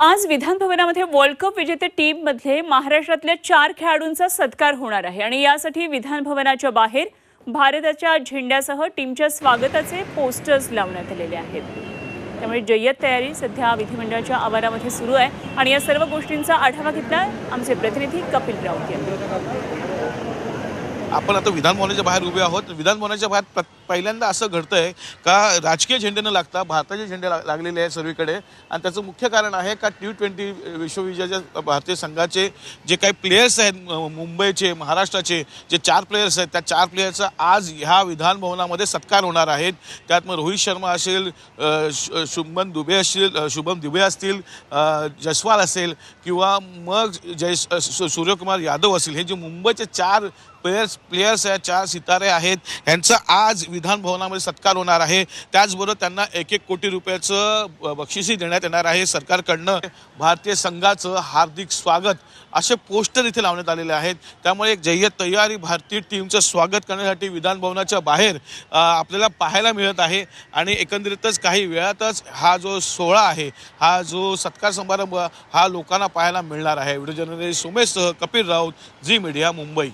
आज विधान भवनामध्ये वर्ल्ड कप विजेते टीममध्ये महाराष्ट्रातल्या चार खेळाडूंचा सत्कार होणार आहे. आणि यासाठी विधान भवनाच्या बाहेर भारताच्या झेंड्यासह टीमच्या स्वागताचे पोस्टर्स लावण्यात आलेले आहेत. त्यामुळे जय्यत तयारी सध्या विधिमंडळाच्या आवारामध्ये सुरू आहे. आणि या सर्व गोष्टींचा आढावा घेतला आमचे प्रतिनिधी कपिल राऊत यांनी. आपण आता विधान भवनाच्या बाहेर उभे आहोत. विधान भवनाच्या बाहेर प्र- पहिल्यांदा असं घडतंय का राजकीय झेंडे न लागता भारताचे झेंडे लाग- लागलेले आहेत सर्वीकडे आणि त्याचं मुख्य कारण आहे का टी ट्वेंटी विश्वविजयाच्या भारतीय संघाचे जे काही प्लेयर्स आहेत मुंबईचे महाराष्ट्राचे जे चार प्लेयर्स आहेत त्या चार प्लेयर्सचा आज ह्या विधान भवनामध्ये सत्कार होणार आहेत. त्यात मग रोहित शर्मा असेल शु- शुभमन दुबे असतील शुभम दुबे असतील जयस्वाल असेल किंवा मग जय सूर्यकुमार यादव असेल. हे जे मुंबईचे चार प्लेयर्स प्लेयर्स या चार सितारे आहेत. यांचा आज विधान भवनामध्ये सत्कार होणार आहे. त्याचबरोबर त्यांना एक एक कोटी रुपयाचं ब- देण्यात येणार आहे. सरकारकडनं भारतीय संघाचं हार्दिक स्वागत असे पोस्टर इथे लावण्यात आलेले आहेत. त्यामुळे एक जय्यत तयारी भारतीय टीमचं स्वागत करण्यासाठी विधान भवनाच्या बाहेर आपल्याला पाहायला मिळत आहे. आणि एकंदरीतच काही वेळातच हा जो सोहळा आहे हा जो सत्कार समारंभ हा लोकांना पाहायला मिळणार आहे. व्हिडिओ जर्नलिस्ट सुमेशसह कपिल राऊत झी मीडिया मुंबई.